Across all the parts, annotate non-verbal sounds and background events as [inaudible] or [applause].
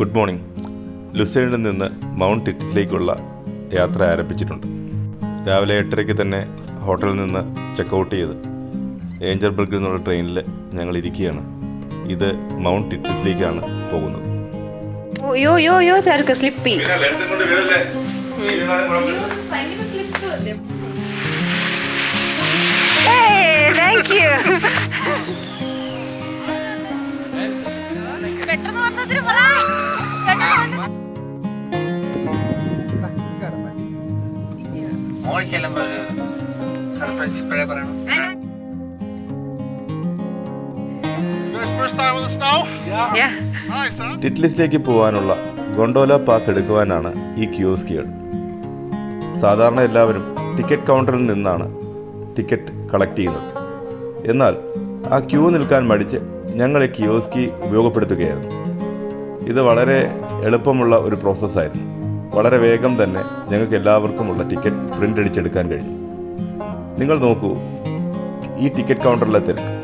Good morning. ലുസേണിൽ നിന്ന് mount ടിറ്റിലേക്കുള്ള യാത്ര ആരംഭിച്ചിട്ടുണ്ട്. രാവിലെ എട്ടരയ്ക്ക് തന്നെ ഹോട്ടലിൽ നിന്ന് ചെക്കൗട്ട് ചെയ്ത് ഏഞ്ചൽബർഗിൽ നിന്നുള്ള ട്രെയിനിൽ ഞങ്ങൾ ഇരിക്കുകയാണ്. ഇത് മൗണ്ട് ടിറ്റിസിലേക്കാണ് പോകുന്നത്. Yo yo yo slippy. Thank you huh? ടിറ്റ്ലിസിലേക്ക് പോകാനുള്ള ഗൊണ്ടോല പാസ് എടുക്കുവാനാണ് ഈ കിയോസ്കികൾ സാധാരണ എല്ലാവരും ടിക്കറ്റ് കൗണ്ടറിൽ നിന്നാണ് ടിക്കറ്റ് കളക്ട് ചെയ്യുന്നത്. എന്നാൽ ആ ക്യൂ നിൽക്കാൻ മടിച്ച് ഞങ്ങൾ ഈ കിയോസ്കി ഉപയോഗപ്പെടുത്തുകയായിരുന്നു. ഇത് വളരെ എളുപ്പമുള്ള ഒരു പ്രോസസ്സായിരുന്നു വളരെ വേഗം തന്നെ ഞങ്ങൾക്ക് എല്ലാവർക്കുമുള്ള ടിക്കറ്റ് പ്രിന്റ് അടിച്ചെടുക്കാൻ കഴിഞ്ഞു. നിങ്ങൾ നോക്കൂ ഈ ടിക്കറ്റ് കൗണ്ടറിലെ തിരക്ക്.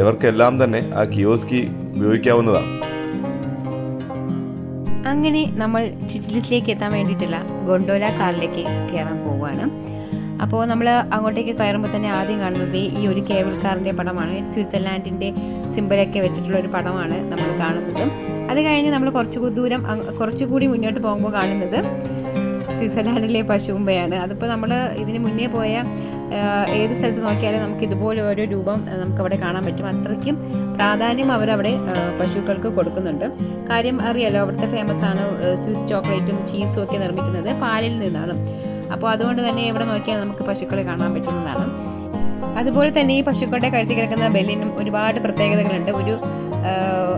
ഇവർക്കെല്ലാം തന്നെ ആ കിയോസ്കി ഉപയോഗിക്കാവുന്നതാണ്. അങ്ങനെ നമ്മൾ ചിറ്റിലിസിലേക്ക് എത്താൻ വേണ്ടിയിട്ടുള്ള ഗൊണ്ടോല കാറിലേക്ക് കയറാൻ പോവുകയാണ്. അപ്പോൾ നമ്മൾ അങ്ങോട്ടേക്ക് കയറുമ്പോൾ തന്നെ ആദ്യം കാണുന്നത് ഈ ഒരു കേബിൾ കാറിന്റെ പടമാണ്. സ്വിറ്റ്സർലാൻഡിന്റെ സിമ്പിളൊക്കെ വെച്ചിട്ടുള്ള ഒരു പടമാണ് നമ്മൾ കാണുന്നത്. അത് കഴിഞ്ഞ് നമ്മൾ കുറച്ച് ദൂരം കുറച്ചുകൂടി മുന്നോട്ട് പോകുമ്പോൾ കാണുന്നത് സ്വിറ്റ്സർലാൻഡിലെ പശുവുമ്പയാണ്. അതിപ്പോൾ നമ്മൾ ഇതിന് മുന്നേ പോയ ഏത് സ്ഥലത്ത് നോക്കിയാലും നമുക്ക് ഇതുപോലെ ഓരോ രൂപം നമുക്ക് നമുക്കവിടെ കാണാൻ പറ്റും. അത്രയ്ക്കും പ്രാധാന്യം അവരവിടെ പശുക്കൾക്ക് കൊടുക്കുന്നുണ്ട്. കാര്യം അറിയാലോ അവിടുത്തെ ഫേമസ് ആണ് സ്വിസ് ചോക്ലേറ്റും ചീസും ഒക്കെ നിർമ്മിക്കുന്നത് പാലിൽ നിന്നാണ്. അപ്പോൾ അതുകൊണ്ട് തന്നെ എവിടെ നോക്കിയാൽ നമുക്ക് പശുക്കളെ കാണാൻ പറ്റുന്നതാണ്. അതുപോലെ തന്നെ ഈ പശുക്കളുടെ കഴുത്തി കിടക്കുന്ന ബെല്ലിനും ഒരുപാട് പ്രത്യേകതകളുണ്ട്. ഒരു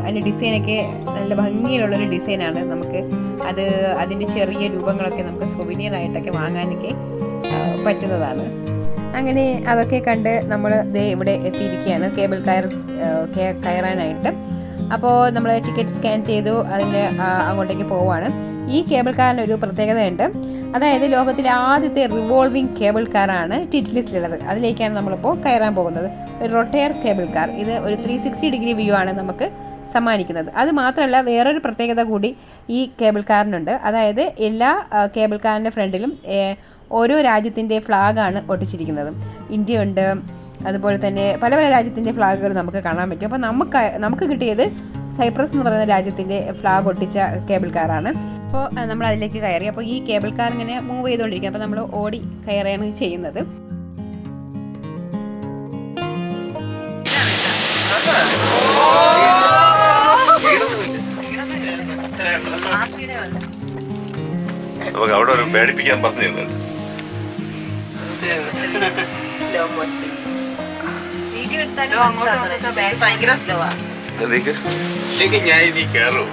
അതിന്റെ ഡിസൈനൊക്കെ നല്ല ഭംഗിയിലുള്ളൊരു ഡിസൈനാണ് നമുക്ക് അത് അതിന്റെ ചെറിയ രൂപങ്ങളൊക്കെ നമുക്ക് സൊവിനിയർ ആയിട്ടൊക്കെ വാങ്ങാനൊക്കെ പറ്റുന്നതാണ്. അങ്ങനെ അതൊക്കെ കണ്ട് നമ്മൾ ദേ ഇവിടെ എത്തിയിരിക്കുകയാണ്. കേബിൾ കയർ കയറാനായിട്ട്. അപ്പോൾ നമ്മൾ ടിക്കറ്റ് സ്കാൻ ചെയ്തു. അതിന്റെ അങ്ങോട്ടേക്ക് പോവുകയാണ്. ഈ കേബിൾ കാറിന് ഒരു പ്രത്യേകതയുണ്ട്. അതായത് ലോകത്തിലെ ആദ്യത്തെ റിവോൾവിംഗ് കേബിൾ കാറാണ് ടിറ്റ്ലിസ്റ്റിലുള്ളത് അതിലേക്കാണ് നമ്മളിപ്പോൾ കയറാൻ പോകുന്നത്. ഒരു റൊട്ടയർ കേബിൾ കാർ ഇത് ഒരു ത്രീ സിക്സ്റ്റി ഡിഗ്രി വ്യൂ ആണ് നമുക്ക് സമ്മാനിക്കുന്നത്. അത് മാത്രമല്ല വേറൊരു പ്രത്യേകത കൂടി ഈ കേബിൾ കാറിനുണ്ട് അതായത് എല്ലാ കേബിൾ കാറിന്റെ ഫ്രണ്ടിലും ഓരോ രാജ്യത്തിന്റെ ഫ്ലാഗാണ് ഒട്ടിച്ചിരിക്കുന്നത്. ഇന്ത്യ ഉണ്ട്. അതുപോലെ തന്നെ പല പല രാജ്യത്തിന്റെ ഫ്ലാഗുകൾ നമുക്ക് കാണാൻ പറ്റും. അപ്പോൾ നമുക്ക് നമുക്ക് കിട്ടിയത് സൈപ്രസ് എന്ന് പറയുന്ന രാജ്യത്തിന്റെ ഫ്ലാഗ് ഒട്ടിച്ച കേബിൾ കാറാണ് അപ്പോൾ നമ്മൾ അതിലേക്ക് കയറി. അപ്പോൾ ഈ കേബിൾ കാർ ഇങ്ങനെ മൂവ് ചെയ്തുകൊണ്ടിരിക്കുക. അപ്പോൾ നമ്മൾ ഓടി കയറുകയാണ് ചെയ്യുന്നത്. നമുക്ക് അവിടെ ഒരു പേടിപ്പിക്കാൻ പറഞ്ഞിരുന്നുണ്ട് ഭയങ്കര സ്ലോ ആണ് ഇല്ലെങ്കിൽ ഞാൻ ഇനി കയറും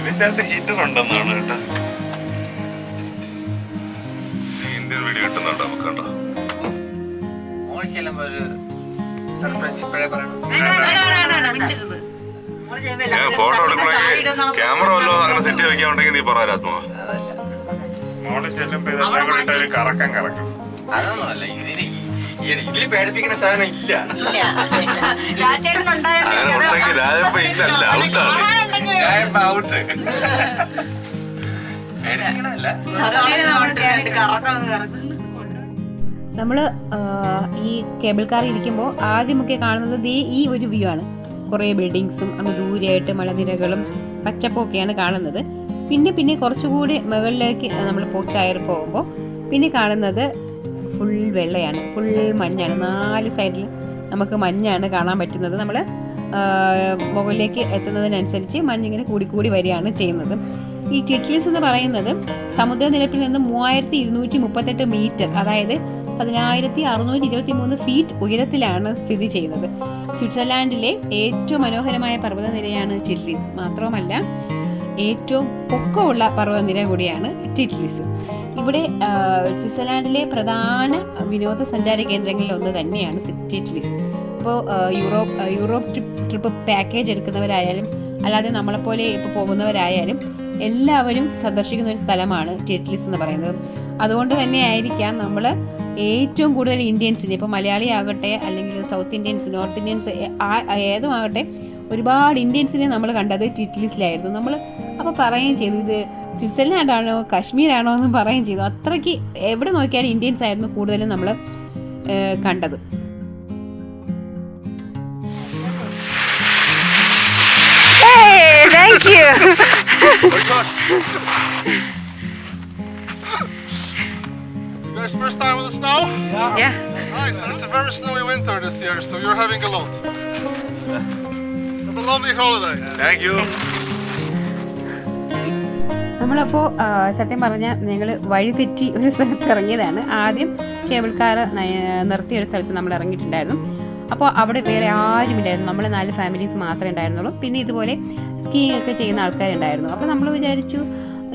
ഇതിന്റെ അകത്ത് ഹീറ്റർ ഉണ്ടെന്നാണ് കേട്ടാ. ഇന്ത്യൻ വീഡിയോ കിട്ടുന്നുണ്ടോ നമുക്ക് കണ്ടോ? മോളിൽ ചെല്ലുമ്പോ ഒരു സർപ്രൈസ് ഇപ്പോഴേ പറയണം ഞാൻ ഫോട്ടോ എടുക്കണമെങ്കിൽ ക്യാമറ വല്ലോ അങ്ങനെ സെറ്റ് വെക്കാൻ ഉണ്ടെങ്കിൽ നീ പറയാത്മാ മോളിൽ ചെല്ലുമ്പോ കറക്കം കറക്കും. അതൊന്നുമല്ല ഇതിന് പേടിപ്പിക്കുന്ന സാധനം ഇല്ല. അങ്ങനെ ഉണ്ടെങ്കിൽ രാജപ്പ ഇല്ലല്ല ഔട്ടാണ് ഞാൻ ഇപ്പൊ ഔട്ട് നമ്മൾ ഈ കേബിൾ കാർ ഇരിക്കുമ്പോൾ ആദ്യമൊക്കെ കാണുന്നത് ദേ ഈ ഒരു വ്യൂ ആണ്. കുറേ ബിൽഡിങ്സും അങ്ങ് ദൂരെയായിട്ട് മലനിരകളും പച്ചപ്പൊക്കെയാണ് കാണുന്നത്. പിന്നെ പിന്നെ കുറച്ചുകൂടി മുകളിലേക്ക് നമ്മൾ പോയി കയറി പോകുമ്പോൾ പിന്നെ കാണുന്നത് ഫുൾ വെള്ളയാണ്. ഫുൾ മഞ്ഞാണ്. നാല് സൈഡിൽ നമുക്ക് മഞ്ഞാണ് കാണാൻ പറ്റുന്നത്. നമ്മൾ മുകളിലേക്ക് എത്തുന്നതിനനുസരിച്ച് മഞ്ഞിങ്ങനെ കൂടിക്കൂടി വരികയാണ് ചെയ്യുന്നത്. ഈ ടിറ്റ്ലീസ് എന്ന് പറയുന്നത് സമുദ്രനിരപ്പിൽ നിന്ന് മൂവായിരത്തി ഇരുന്നൂറ്റി മുപ്പത്തെട്ട് മീറ്റർ അതായത് പതിനായിരത്തി അറുന്നൂറ്റി ഇരുപത്തി മൂന്ന് ഫീറ്റ് ഉയരത്തിലാണ് സ്ഥിതി ചെയ്യുന്നത്. സ്വിറ്റ്സർലാൻഡിലെ ഏറ്റവും മനോഹരമായ പർവതനിരയാണ് ടിറ്റ്ലീസ്. മാത്രവുമല്ല ഏറ്റവും പൊക്കമുള്ള പർവതനിര കൂടിയാണ് ടിറ്റ്ലിസ്. ഇവിടെ സ്വിറ്റ്സർലാൻഡിലെ പ്രധാന വിനോദസഞ്ചാര കേന്ദ്രങ്ങളിൽ ഒന്ന് തന്നെയാണ് സിറ്റി ടിറ്റ്ലിസ് ഇപ്പോൾ Europe Europe trip trip package എടുക്കുന്നവരായാലും അല്ലാതെ നമ്മളെപ്പോലെ ഇപ്പോൾ പോകുന്നവരായാലും എല്ലാവരും സന്ദർശിക്കുന്ന ഒരു സ്ഥലമാണ് ടിറ്റ്ലിസ് എന്ന് പറയുന്നത്. അതുകൊണ്ട് തന്നെ ആയിരിക്കാം നമ്മൾ ഏറ്റവും കൂടുതൽ ഇന്ത്യൻസിന് ഇപ്പോൾ മലയാളി ആകട്ടെ അല്ലെങ്കിൽ സൗത്ത് ഇന്ത്യൻസ് നോർത്ത് ഇന്ത്യൻസ് ഏതുമാകട്ടെ ഒരുപാട് ഇന്ത്യൻസിനെ നമ്മൾ കണ്ടത് ടിറ്റ്ലിസിലായിരുന്നു നമ്മൾ അപ്പോൾ പറയുകയും ചെയ്തു ഇത് സ്വിറ്റ്സർലാൻഡാണോ കാശ്മീരാണോ എന്ന് പറയുകയും ചെയ്തു അത്രയ്ക്ക് എവിടെ നോക്കിയാലും ഇന്ത്യൻസ് ആയിരുന്നു കൂടുതലും നമ്മൾ കണ്ടത് thank you You guys first time on the snow? Nice. It's a very snowy winter this year, so you're having a lot. Have a lovely holiday. Thank you നമ്മളപ്പോൾ സത്യം പറഞ്ഞാൽ ഞങ്ങൾ വഴിതെറ്റി ഒരു സ്ഥലത്ത് ഇറങ്ങിയതാണ്. ആദ്യം കേബിൾ കാർ നിർത്തിയ ഒരു സ്ഥലത്ത് നമ്മൾ ഇറങ്ങിയിട്ടുണ്ടായിരുന്നു. അപ്പോൾ അവിടെ വേറെ ആരുമില്ലായിരുന്നു. നമ്മൾ നാല് ഫാമിലീസ് മാത്രമേ ഉണ്ടായിരുന്നുള്ളൂ. പിന്നെ ഇതുപോലെ സ്കീയിങ് ഒക്കെ ചെയ്യുന്ന ആൾക്കാരുണ്ടായിരുന്നു. അപ്പോൾ നമ്മൾ വിചാരിച്ചു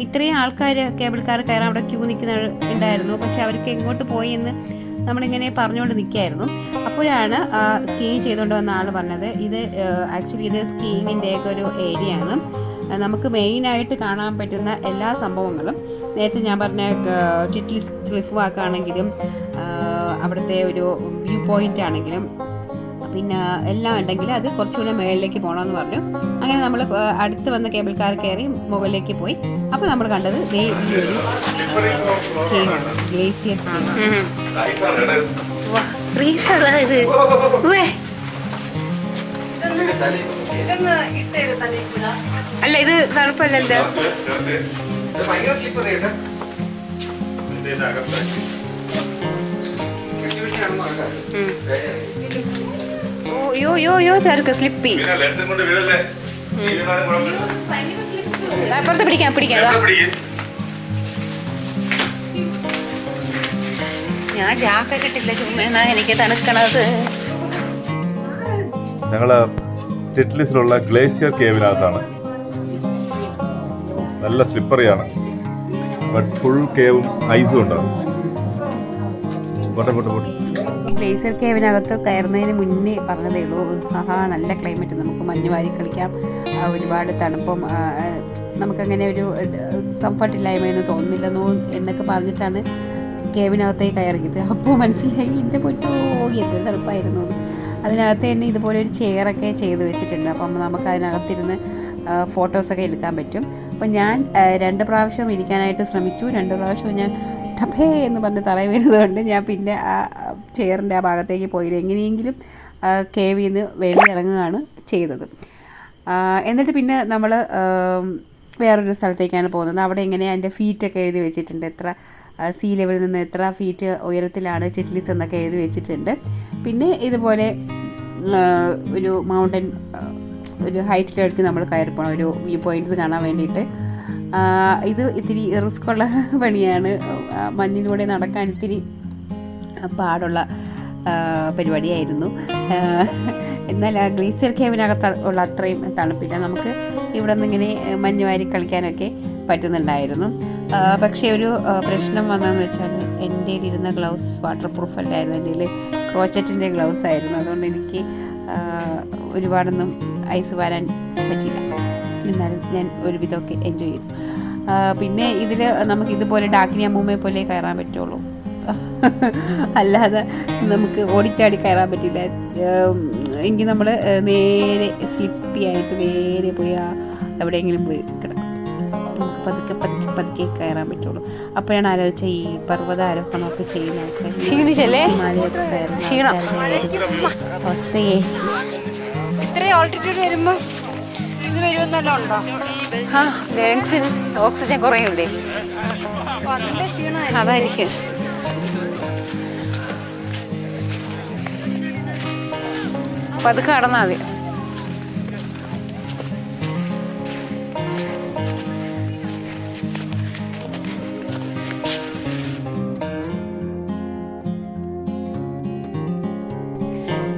ഇത്രയും ആൾക്കാർ കേബിൾ കാർ കയറാൻ അവിടെ ക്യൂ നിൽക്കുന്ന ഉണ്ടായിരുന്നു. പക്ഷെ അവർക്ക് എങ്ങോട്ട് പോയി എന്ന് നമ്മളിങ്ങനെ പറഞ്ഞുകൊണ്ട് നിൽക്കുകയായിരുന്നു. അപ്പോഴാണ് സ്കീയിങ് ചെയ്തുകൊണ്ട് വന്ന ആൾ പറഞ്ഞത് ഇത് ആക്ച്വലി ഇത് സ്കീയിങ്ങിന്റെയൊക്കെ ഒരു ഏരിയ ആണ് നമുക്ക് മെയിനായിട്ട് കാണാൻ പറ്റുന്ന എല്ലാ സംഭവങ്ങളും. നേരത്തെ ഞാൻ പറഞ്ഞ ടിറ്റിൽ ടിറ്റ്ലിസ് ക്ലിഫ് വാക്കാണെങ്കിലും അവിടുത്തെ ഒരു വ്യൂ പോയിന്റ് ആണെങ്കിലും പിന്നെ എല്ലാം ഉണ്ടെങ്കിൽ അത് കുറച്ചുകൂടെ മുകളിലേക്ക് പോകണമെന്ന് പറഞ്ഞു. അങ്ങനെ നമ്മൾ അടുത്ത് വന്ന കേബിൾ കാർ കയറി മുകളിലേക്ക് പോയി. അപ്പോൾ നമ്മൾ കണ്ടത് ദേ ഈ ഒരു കേവാണ് ഗ്ലേസിയർ ഉവ്വേ. അല്ല ഇത് തണുപ്പല്ലല്ലോ യോ യോ യോ ചേർക്ക് സ്ലിപ്പി. അപ്പുറത്ത് പിടിക്കാം പിടിക്കാം. ഞാൻ ജാക്കറ്റ് ഇട്ടില്ല ചുമ്മാ എനിക്ക് തണുക്കണത്. ഞങ്ങൾ ടിറ്റ്ലിസിലുള്ള ഗ്ലേസിയർ കേവിനകത്താണ്. നല്ല സ്ലിപ്പറിയാണ് ബട്ട് ഫുൾ കേവും ഐസും ഉണ്ടാവും. ഗ്ലേസിയർ കേവിനകത്ത് കയറുന്നതിന് മുന്നേ പറഞ്ഞതേ ഉള്ളൂ ആഹാ നല്ല ക്ലൈമറ്റ് നമുക്ക് മഞ്ഞ് വാരി കളിക്കാം. ഒരുപാട് തണുപ്പും നമുക്കങ്ങനെ ഒരു കംഫർട്ട് ഇല്ലായ്മയൊന്നും തോന്നുന്നില്ലെന്നോ എന്നൊക്കെ പറഞ്ഞിട്ടാണ് കേവിനകത്തേക്ക് കയറിയത്. അപ്പോൾ മനസ്സിലായി എന്റെ പൊറ്റോ എന്തൊരു തണുപ്പായിരുന്നു. അതിനകത്ത് തന്നെ ഇതുപോലെ ഒരു ചെയറൊക്കെ ചെയ്ത് വെച്ചിട്ടുണ്ട്. അപ്പം നമുക്ക് അതിനകത്തിരുന്ന് ഫോട്ടോസൊക്കെ എടുക്കാൻ പറ്റും. അപ്പം ഞാൻ രണ്ട് പ്രാവശ്യം ഇരിക്കാനായിട്ട് ശ്രമിച്ചു. രണ്ട് പ്രാവശ്യവും ഞാൻ ടഭേ എന്ന് പറഞ്ഞ് തറയിൽ വീണതുകൊണ്ട് ഞാൻ പിന്നെ ആ ചെയറിന്റെ ആ ഭാഗത്തേക്ക് പോയില്ല. എങ്ങനെയെങ്കിലും കേവിൽ നിന്ന് വെളിയിറങ്ങുകയാണ് ചെയ്തത്. എന്നിട്ട് പിന്നെ നമ്മൾ വേറൊരു സ്ഥലത്തേക്കാണ് പോകുന്നത്. അവിടെ എങ്ങനെ എന്റെ ഫീറ്റൊക്കെ എഴുതി വെച്ചിട്ടുണ്ട്. എത്ര സീ ലെവലിൽ നിന്ന് എത്ര ഫീറ്റ് ഉയരത്തിലാണ് ചിറ്റ്ലിസ് എന്നൊക്കെ എഴുതി വെച്ചിട്ടുണ്ട്. പിന്നെ ഇതുപോലെ ഒരു മൗണ്ടൻ ഒരു ഹൈറ്റിലേക്ക് നമ്മൾ കയറി പോകണം. ഒരു വ്യൂ പോയിന്റ്സ് കാണാൻ വേണ്ടിയിട്ട്. ഇത് ഇത്തിരി റിസ്ക്കുള്ള [laughs] പണിയാണ്. മഞ്ഞിലൂടെ നടക്കാൻ ഇത്തിരി പാടുള്ള പരിപാടിയായിരുന്നു. എന്നാൽ ആ ഗ്ലീസർ കേവിനകത്ത് ഉള്ള അത്രയും തണുപ്പില്ല. നമുക്ക് ഇവിടെ നിന്ന് ഇങ്ങനെ മഞ്ഞ് വാരി കളിക്കാനൊക്കെ പറ്റുന്നുണ്ടായിരുന്നു. പക്ഷേ ഒരു പ്രശ്നം വന്നതെന്ന് വെച്ചാൽ എന്റെ ഇരുന്ന ഗ്ലൗസ് വാട്ടർ പ്രൂഫ് അല്ലായിരുന്നു. എന്റെ ക്രോച്ചറ്റിന്റെ ഗ്ലൗസ് ആയിരുന്നു. അതുകൊണ്ട് എനിക്ക് ഒരുപാടൊന്നും ഐസ് വരാൻ പറ്റിയില്ല. എന്നാലും ഞാൻ ഒരുവിധമൊക്കെ എൻജോയ് ചെയ്തു. പിന്നെ ഇതിൽ നമുക്ക് ഇതുപോലെ ഡാക്കിനി അമ്മൂമ്മയെ പോലെ കയറാൻ പറ്റുള്ളൂ. അല്ലാതെ നമുക്ക് ഓടിച്ചാടി കയറാൻ പറ്റില്ല എങ്കിൽ നമ്മൾ നേരെ സ്ലിപ്പി ആയിട്ട് നേരെ പോയി ആ എവിടെയെങ്കിലും പോയി കിടക്കും. നമുക്ക് പതുക്കെ പതുക്കെ പതുക്കെ കയറാൻ പറ്റുള്ളൂ. അപ്പോഴാണ് ആലോചിച്ച ഈ പർവതാരോഹണമൊക്കെ ചെയ്യുന്ന ആൾക്കാർ ക്ഷീണിച്ചല്ലേ? അവസ്ഥയെ. ഇത്രയും ഓൾട്ടിറ്റ്യൂഡ് വരുമ്പോ ഇത് വരുമെന്നല്ലോ ഉണ്ടോ? ആ ലങ്സിന് ഓക്സിജൻ കുറയൂലേ അതായിരിക്കും. പതുക്കെ കടന്നാൽ മതി.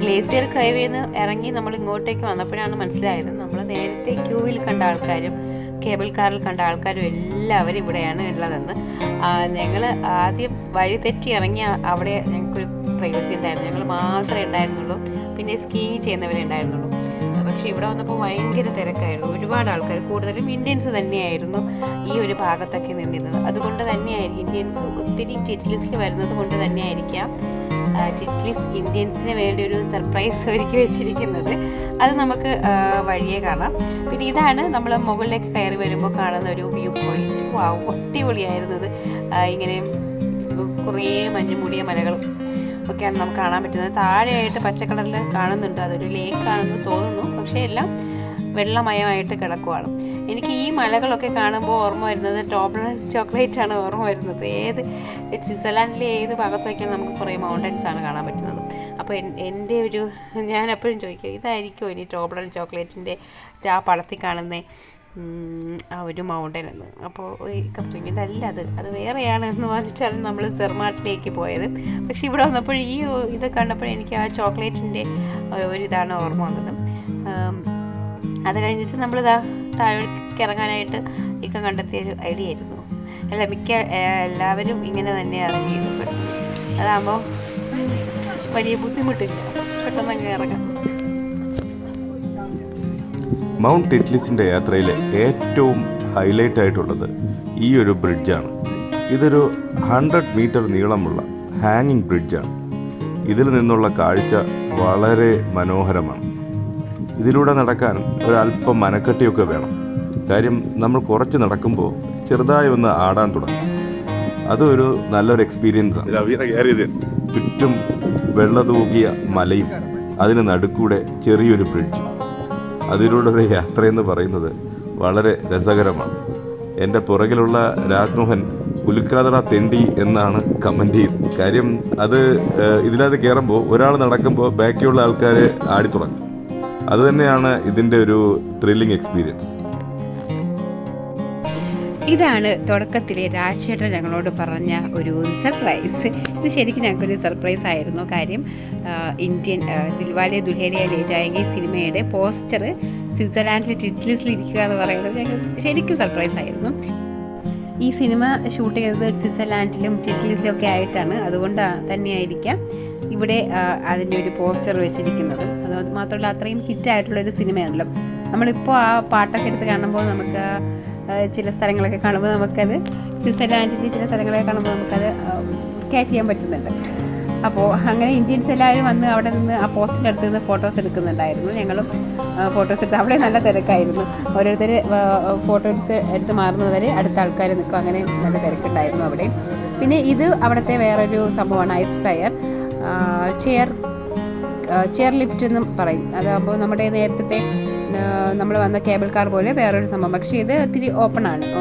ഗ്ലേസിയർ കൈവിൽ നിന്ന് ഇറങ്ങി നമ്മൾ ഇങ്ങോട്ടേക്ക് വന്നപ്പോഴാണ് മനസ്സിലായത്. നമ്മൾ നേരത്തെ ക്യൂവിൽ കണ്ട ആൾക്കാരും കേബിൾ കാറിൽ കണ്ട ആൾക്കാരും എല്ലാവരും ഇവിടെയാണ് ഉള്ളതെന്ന്. ഞങ്ങൾ ആദ്യം വഴി തെറ്റി ഇറങ്ങിയ അവിടെ ഞങ്ങൾക്കൊരു പ്രൈവസി ഉണ്ടായിരുന്നു. ഞങ്ങൾ മാത്രമേ ഉണ്ടായിരുന്നുള്ളൂ. പിന്നെ സ്കീ ചെയ്യുന്നവരെ ഉണ്ടായിരുന്നുള്ളൂ. പക്ഷേ ഇവിടെ വന്നപ്പോൾ ഭയങ്കര തിരക്കായിരുന്നു. ഒരുപാട് ആൾക്കാർ കൂടുതലും ഇന്ത്യൻസ് തന്നെയായിരുന്നു ഈ ഒരു ഭാഗത്തൊക്കെ നിന്നിരുന്നത്. അതുകൊണ്ട് തന്നെയായിരിക്കും ഇന്ത്യൻസ് ഒത്തിരി ടിറ്റ്ലിസിൽ വരുന്നത് കൊണ്ട് തന്നെയായിരിക്കാം. ടിറ്റ്ലിസ് ഇന്ത്യൻസിന് വേണ്ടി ഒരു സർപ്രൈസ് ഒരുക്കി വെച്ചിരിക്കുന്നത്. അത് നമുക്ക് വഴിയെ കാണാം. പിന്നെ ഇതാണ് നമ്മൾ മുകളിലേക്ക് കയറി വരുമ്പോൾ കാണുന്ന ഒരു വ്യൂ പോയിന്റ് വാവ് അടിപൊളിയായിരുന്നത് ഇങ്ങനെ കുറേ മഞ്ഞുമൂടിയ മലകളും ഒക്കെയാണ് നമുക്ക് കാണാൻ പറ്റുന്നത്. താഴെയായിട്ട് പച്ചക്കളറിൽ കാണുന്നുണ്ട്. അതൊരു ലേക്ക് ആണെന്ന് തോന്നുന്നു. പക്ഷേ എല്ലാം വെള്ളമയമായിട്ട് കിടക്കുവാണ്. എനിക്ക് ഈ മലകളൊക്കെ കാണുമ്പോൾ ഓർമ്മ വരുന്നത് ടോബ്ലൻ ചോക്ലേറ്റ് ആണ് ഓർമ്മ വരുന്നത്. ഏത് സ്വിറ്റ്സർലാൻഡിലെ ഏത് ഭാഗത്തൊക്കെയാണ് നമുക്ക് കുറേ മൗണ്ടൻസ് ആണ് കാണാൻ പറ്റുന്നത്. അപ്പോൾ എൻ- എന്റെ ഒരു ഞാൻ എപ്പോഴും ചോദിക്കും ഇതായിരിക്കും ഇനി ടോബ്ലൺ ചോക്ലേറ്റിന്റെ ആ പടത്തിൽ കാണുന്ന? ആ ഒരു മൗണ്ടൻ എന്ന്. അപ്പോൾ ഇതല്ല അത് അത് വേറെയാണ് എന്ന് പറഞ്ഞിട്ടാണ് നമ്മൾ സെർമാട്ടിലേക്ക് പോയത്. പക്ഷേ ഇവിടെ വന്നപ്പോൾ ഈ ഇത് കണ്ടപ്പോൾ എനിക്ക് ആ ചോക്ലേറ്റിന്റെ ഒരിതാണ് ഓർമ്മ വന്നത്. അത് കഴിഞ്ഞിട്ട് നമ്മൾ ഇതാ താഴേക്ക് ഇറങ്ങാനായിട്ട് ഇക്ക കണ്ടെത്തിയ ഒരു ഐഡിയ ആയിരുന്നു അല്ല മിക്ക എല്ലാവരും ഇങ്ങനെ തന്നെ ഇറങ്ങിയത് അതാകുമ്പോൾ വലിയ ബുദ്ധിമുട്ടില്ല. പെട്ടെന്ന് അങ്ങ് ഇറങ്ങാം. മൗണ്ട് ടിറ്റ്ലിസിന്റെ യാത്രയിലെ ഏറ്റവും ഹൈലൈറ്റ് ആയിട്ടുള്ളത് ഈ ഒരു ബ്രിഡ്ജാണ്. ഇതൊരു ഹൺഡ്രഡ് മീറ്റർ നീളമുള്ള ഹാങ്ങിങ് ബ്രിഡ്ജാണ്. ഇതിൽ നിന്നുള്ള കാഴ്ച വളരെ മനോഹരമാണ്. ഇതിലൂടെ നടക്കാൻ ഒരല്പം മനക്കെട്ടിയൊക്കെ വേണം. കാര്യം നമ്മൾ കുറച്ച് നടക്കുമ്പോൾ ചെറുതായി ഒന്ന് ആടാൻ തുടങ്ങും. അതൊരു നല്ലൊരു എക്സ്പീരിയൻസ് ആണ്. ചുറ്റും വെള്ള തൂകിയ മലയും അതിന് നടുക്കൂടെ ചെറിയൊരു ബ്രിഡ്ജ് അതിലൂടെ ഒരു യാത്രയെന്ന് പറയുന്നത് വളരെ രസകരമാണ്. എന്റെ പുറകിലുള്ള രാജ്മോഹൻ ഉലുക്കാതറ തെണ്ടി എന്നാണ് കമന്റ് ചെയ്യുന്നത്. കാര്യം അത് ഇതിനകത്ത് കയറുമ്പോൾ ഒരാൾ നടക്കുമ്പോൾ ബാക്കിയുള്ള ആൾക്കാർ ആടിത്തുടങ്ങും. അതുതന്നെയാണ് ഇതിന്റെ ഒരു ത്രില്ലിംഗ് എക്സ്പീരിയൻസ് ഇതാണ് തുടക്കത്തിലെ രാജേട്ടൻ ഞങ്ങളോട് പറഞ്ഞ ഒരു സർപ്രൈസ് ഇത് ശരിക്കും ഞങ്ങൾക്കൊരു സർപ്രൈസ് ആയിരുന്നു. കാര്യം ഇന്ത്യൻ ദിൽവാലെ ദുൽഹേരിയ ലേ ജായെങ്കിൽ സിനിമയുടെ പോസ്റ്റർ സ്വിറ്റ്സർലാൻഡിലെ ടിറ്റ്ലിസിൽ ഇരിക്കുക എന്ന് പറയുന്നത് ഞങ്ങൾ ശരിക്കും സർപ്രൈസ് ആയിരുന്നു. ഈ സിനിമ ഷൂട്ട് ചെയ്തത് സ്വിറ്റ്സർലാൻഡിലും ടിറ്റ്ലിസിലും ഒക്കെ ആയിട്ടാണ്. അതുകൊണ്ട് തന്നെയായിരിക്കാം. ഇവിടെ അതിന്റെ ഒരു പോസ്റ്റർ വെച്ചിരിക്കുന്നത്. അത് മാത്രമല്ല അത്രയും ഹിറ്റായിട്ടുള്ളൊരു സിനിമയാണല്ലോ. നമ്മളിപ്പോൾ ആ പാട്ടൊക്കെ എടുത്ത് കാണുമ്പോൾ നമുക്ക് ചില സ്ഥലങ്ങളൊക്കെ കാണുമ്പോൾ നമുക്കത് സ്വിറ്റ്സർലാൻഡിന്റെ ചില സ്ഥലങ്ങളൊക്കെ കാണുമ്പോൾ നമുക്കത് ക്യാച്ച് ചെയ്യാൻ പറ്റുന്നുണ്ട്. അപ്പോൾ അങ്ങനെ ഇന്ത്യൻസ് എല്ലാവരും വന്ന് അവിടെ നിന്ന് ആ പോസ്റ്റിന്റെ അടുത്ത് നിന്ന് ഫോട്ടോസ് എടുക്കുന്നുണ്ടായിരുന്നു. ഞങ്ങളും ഫോട്ടോസ് എടുത്ത് അവിടെ നല്ല തിരക്കായിരുന്നു. ഓരോരുത്തർ ഫോട്ടോ എടുത്ത് എടുത്ത് മാറുന്നതുവരെ അടുത്ത ആൾക്കാർ നിൽക്കും. അങ്ങനെ നല്ല തിരക്കുണ്ടായിരുന്നു അവിടെ. പിന്നെ ഇത് അവിടുത്തെ വേറൊരു സംഭവമാണ് ice flyer chair chair lift എന്നും പറയും. അതാകുമ്പോൾ നമ്മുടെ നേരത്തെ നമ്മൾ വന്ന കേബിൾ കാർ പോലെ വേറൊരു സംഭവം. പക്ഷേ ഇത് ഒത്തിരി ഓപ്പൺ ആണ്. ആ,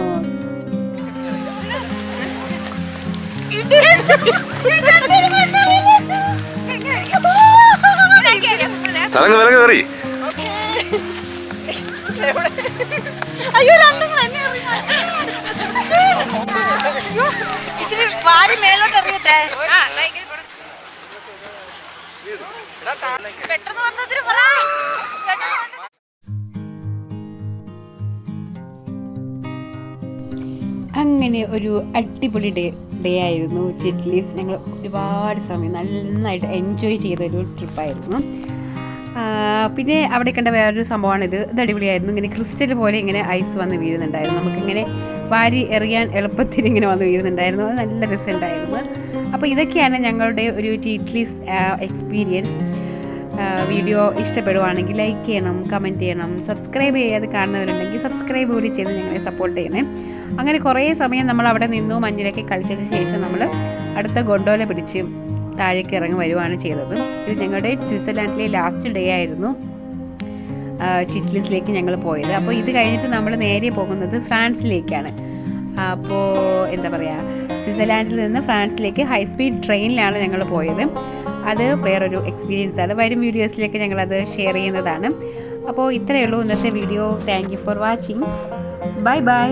പെട്ടെന്ന് വന്നതിന് അങ്ങനെ ഒരു അടിപൊളി ഡേ ഡേ ആയിരുന്നു. ചിറ്റ്ലീസ് ഞങ്ങൾ ഒരുപാട് സമയം നന്നായിട്ട് എൻജോയ് ചെയ്തൊരു ട്രിപ്പായിരുന്നു പിന്നെ അവിടെ കണ്ട വേറൊരു സംഭവമാണിത്. ഇത് അടിപൊളിയായിരുന്നു. ഇങ്ങനെ ക്രിസ്റ്റൽ പോലെ ഇങ്ങനെ ഐസ് വന്ന് വീഴുന്നുണ്ടായിരുന്നു. നമുക്കിങ്ങനെ വാരി എറിയാൻ എളുപ്പത്തിൽ ഇങ്ങനെ വന്ന് വീഴുന്നുണ്ടായിരുന്നു. അത് നല്ല രസമുണ്ടായിരുന്നു അപ്പോൾ ഇതൊക്കെയാണ് ഞങ്ങളുടെ ഒരു ചിറ്റ്ലീസ് എക്സ്പീരിയൻസ് വീഡിയോ ഇഷ്ടപ്പെടുവാണെങ്കിൽ ലൈക്ക് ചെയ്യണം കമന്റ് ചെയ്യണം സബ്സ്ക്രൈബ് ചെയ്യാതെ കാണുന്നവരുണ്ടെങ്കിൽ സബ്സ്ക്രൈബ് കൂടി ചെയ്ത് ഞങ്ങളെ സപ്പോർട്ട് ചെയ്യണേ. അങ്ങനെ കുറേ സമയം നമ്മൾ അവിടെ നിന്നു മഞ്ഞിലൊക്കെ കളിച്ചതിന് ശേഷം നമ്മൾ അടുത്ത ഗൊണ്ടോല പിടിച്ച് താഴേക്ക് ഇറങ്ങി വരുവാണ് ചെയ്തത്. ഇത് ഞങ്ങളുടെ സ്വിറ്റ്സർലാൻഡിലെ ലാസ്റ്റ് ഡേ ആയിരുന്നു ചിറ്റ്ലിസിലേക്ക് ഞങ്ങൾ പോയത്. അപ്പോൾ ഇത് കഴിഞ്ഞിട്ട് നമ്മൾ നേരെ പോകുന്നത് ഫ്രാൻസിലേക്കാണ്. അപ്പോൾ എന്താ പറയുക സ്വിറ്റ്സർലാൻഡിൽ നിന്ന് ഫ്രാൻസിലേക്ക് ഹൈ സ്പീഡ് ട്രെയിനിലാണ് ഞങ്ങൾ പോയത്. അത് വേറൊരു എക്സ്പീരിയൻസ് ആണ്. വരും വീഡിയോസിലേക്ക് ഞങ്ങളത് ഷെയർ ചെയ്യുന്നതാണ്. അപ്പോൾ ഇത്രയേ ഉള്ളൂ ഇന്നത്തെ video thank you for watching bye bye